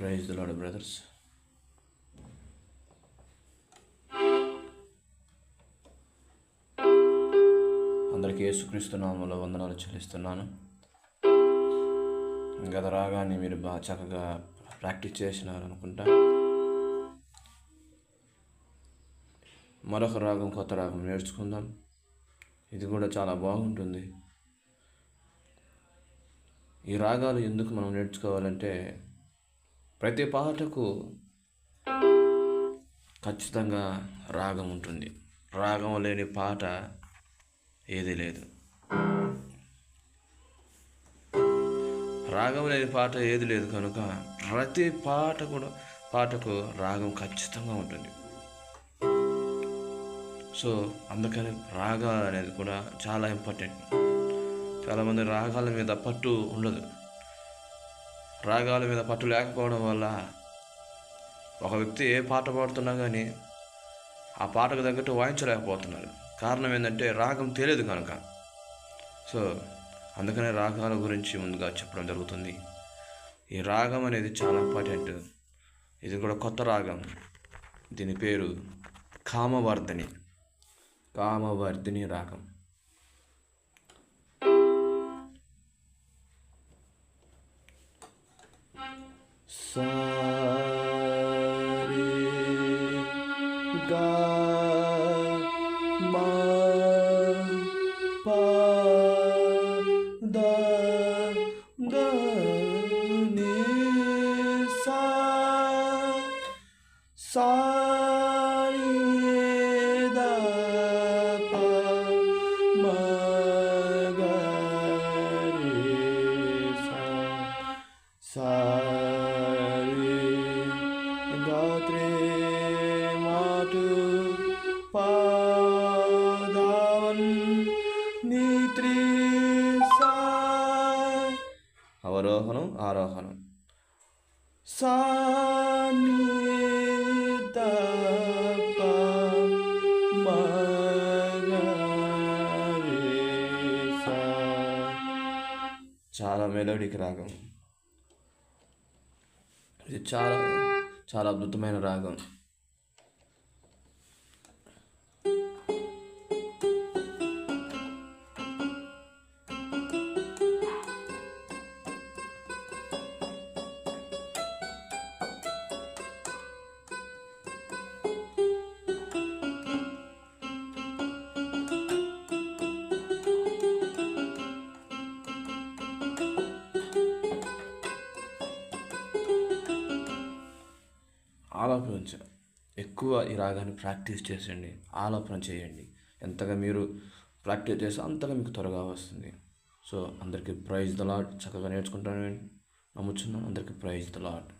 Praise the lord brothers అందరికీ యేసుక్రీస్తు నామంలో వందనాలు చెల్లిస్తున్నాను. గత రాగాన్ని మీరు బాగా చక్కగా ప్రాక్టీస్ చేసినారు అనుకుంటా మరొక రాగం కొత్త రాగం నేర్చుకుందాం. ఇది కూడా చాలా బాగుంటుంది. ఈ రాగాలు ఎందుకు మనం నేర్చుకోవాలంటే ప్రతి పాటకు ఖచ్చితంగా రాగం ఉంటుంది. రాగం లేని పాట ఏది లేదు. రాగం లేని పాట ఏది లేదు కనుక ప్రతి పాట కూడా పాటకు రాగం ఖచ్చితంగా ఉంటుంది. సో అందుకని రాగాలు అనేది కూడా చాలా ఇంపార్టెంట్ చాలామంది రాగాల మీద పట్టు ఉండదు. రాగాల మీద పట్టు లేకపోవడం వల్ల ఒక వ్యక్తి ఏ పాట పాడుతున్నా కానీ ఆ పాటకు తగ్గట్టు వాయించలేకపోతున్నారు. కారణం ఏంటంటే రాగం తెలియదు కనుక. సో అందుకనే రాగాల గురించి ముందుగా చెప్పడం జరుగుతుంది. ఈ రాగం అనేది చాలా ఇంపార్టెంట్. ఇది కూడా కొత్త రాగం. దీని పేరు కామవర్ధని. కామవర్ధిని రాగం. సారే గా మా పా దా దా ని సా సా రి అవరోహణం ఆరోహణం. సా మా చాలా మెలోడిక్ రాగం. ఇది చాలా చాలా అద్భుతమైన రాగం. ఆలాపన ఎక్కువ ఈ రాగాన్ని ప్రాక్టీస్ చేసండి ఆలోపన చేయండి. ఎంతగా మీరు ప్రాక్టీస్ చేస్తే అంతగా మీకు త్వరగా వస్తుంది. సో అందరికీ ప్రైజ్ ద లాట్ చక్కగా నేర్చుకుంటాను నమ్ముచున్నాను. అందరికీ ప్రైజ్ ద లాట్